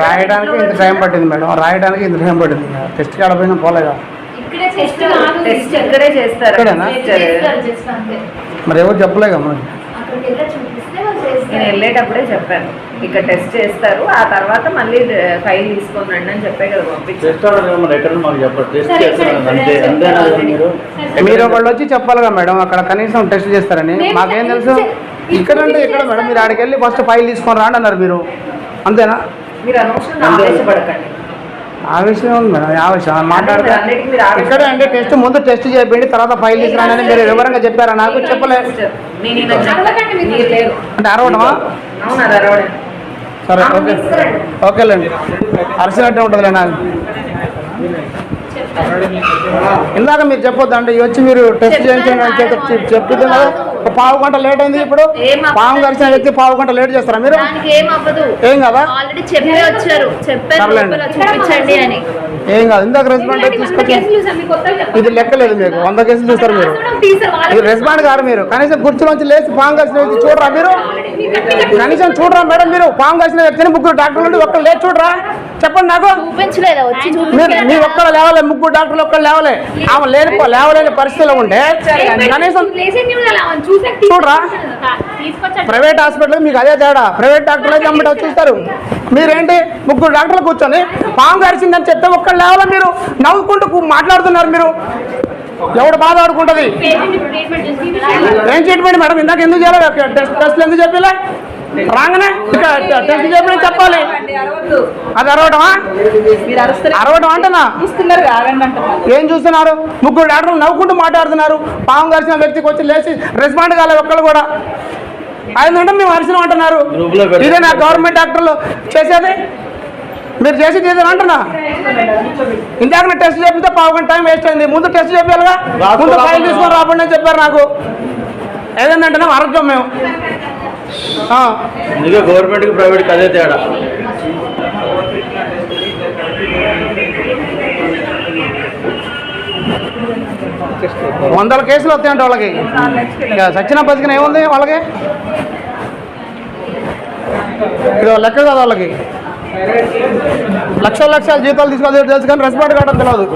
రాయడానికి ఇంత టైం పట్టింది మేడం. రాయడానికి ఇంత టైం పట్టింది. టెస్ట్ కాడపోయినా పోలేదా? మరి ఎవరు చెప్పలేగా మనకి? వెళ్ళేటప్పుడే చెప్పాను. ఇక్కడ టెస్ట్ చేస్తారు. ఆ తర్వాత మళ్ళీ ఫైల్ తీసుకొని రండి అని చెప్పే కదా పంపించారు మరి? ఒకళ్ళు వచ్చి చెప్పాలిగా మేడం అక్కడ కనీసం టెస్ట్ చేస్తారని. మాకేం తెలుసు? ఇక్కడ అంటే ఇక్కడ మేడం? మీరు ఆడికి వెళ్ళి ఫస్ట్ ఫైల్ తీసుకొని రాండి అన్నారు మీరు. అంతేనా? మీరు అనవసరంగా అంతే. ఆవేశపడకండి. ఆ విషయం ఉంది మేడం ఆ విషయం. మాట్లాడితే ఇక్కడే అంటే టెస్ట్ ముందు టెస్ట్ చేయండి తర్వాత ఫైల్ తీసుకురానని మీరు వివరంగా చెప్పారా? నాకు చెప్పలేదు అంటే అరవడమా? సరే ఓకే. ఓకేలేండి. అరిసినట్టే ఉంటుందిలే నాకు. ఇందాక మీరు చెప్పొద్దు అంటే వచ్చి మీరు టెస్ట్ చేయించండి అని చెప్పి కదా. పావు గంట లేట్ అయింది ఇప్పుడు. పాము గడిచిన వ్యక్తి పావు గంట లేట్ చేస్తారా మీరు? దానికి ఏం కదా? ఆల్రెడీ చెప్పే వచ్చారు. చెప్పారు పర్లేదు. లోపల చూపించండి అని. ఏం కాదు. ఇందాక రెస్పాండ్ తీసుకొచ్చి ఇది లెక్కలేదు మీకు. వంద కేసులు చూస్తారు మీరు. ఇది రెస్పాండ్ గారు మీరు. కనీసం కుర్చీలోంచి లేచి పాము కలిసిన వ్యక్తి చూడరా మీరు? కనీసం చూడరా మేడం మీరు? పాము కలిసిన వ్యక్తిని ముగ్గురు డాక్టర్లు ఉండి ఒక్కరు లేచి చూడరా? చెప్పండి నాకు. చూపించలేదా? వచ్చి మీరు ఒక్కరు లేవలే ముగ్గురు డాక్టర్లు ఒక్కరు లేవలే. ఆమె లేని లేవలేని పరిస్థితిలో ఉంటే కనీసం చూడరా? ప్రైవేట్ హాస్పిటల్ మీకు అదే తేడా. ప్రైవేట్ డాక్టర్లు అయితే అమ్మట చూస్తారు. మీరేంటి? ముగ్గురు డాక్టర్లు కూర్చొని పాము గడిచిందని చెప్తే ఒక్కరు లేవాల మీరు. నవ్వుకుంటూ మాట్లాడుతున్నారు మీరు. ఎవడు బాధ ఆడుకుంటది ఏం ట్రీట్మెంట్ మేడం? ఇందాక ఎందుకు చేయాలి? టెస్ట్ టెస్ట్లు ఎందుకు చెప్పలే? రాగానే? ఇక టెస్ట్ చెప్పిన చెప్పాలి. అది అరవటమా? అరవటం అంటేనా ఏం చూస్తున్నారు? ముగ్గురు డాక్టర్లు నవ్వుకుంటూ మాట్లాడుతున్నారు. పాము కలిసిన వ్యక్తికి వచ్చి లేచి రెస్పాండ్ కాలేదు ఒక్కళ్ళు కూడా. అయిందంటే మేము అరిసినాం అంటున్నారు. ఇదే నా గవర్నమెంట్ డాక్టర్లు చేసేది? మీరు చేసేది ఇదే అంటున్నా? ఇందాక టెస్ట్ చేపితే పావు గంట టైం వేస్ట్ అయింది. ముందు టెస్ట్ చెప్పాలిగా ముందు ఫైల్. తీసుకొని అని చెప్పారు నాకు. ఏదంటే ఆరోగ్యం మేము. గవర్నమెంట్కి ప్రైవేట్కి అదే తేడా. వందల కేసులు వస్తాయంట వాళ్ళకి. ఇక సచిన బతికిన ఏముంది వాళ్ళకి? ఇది లెక్క కాదు వాళ్ళకి. లక్షల లక్షల జీతాలు తీసుకోవాలి తెలుసు కానీ రెస్పాండ్ కావడం తెలియదు.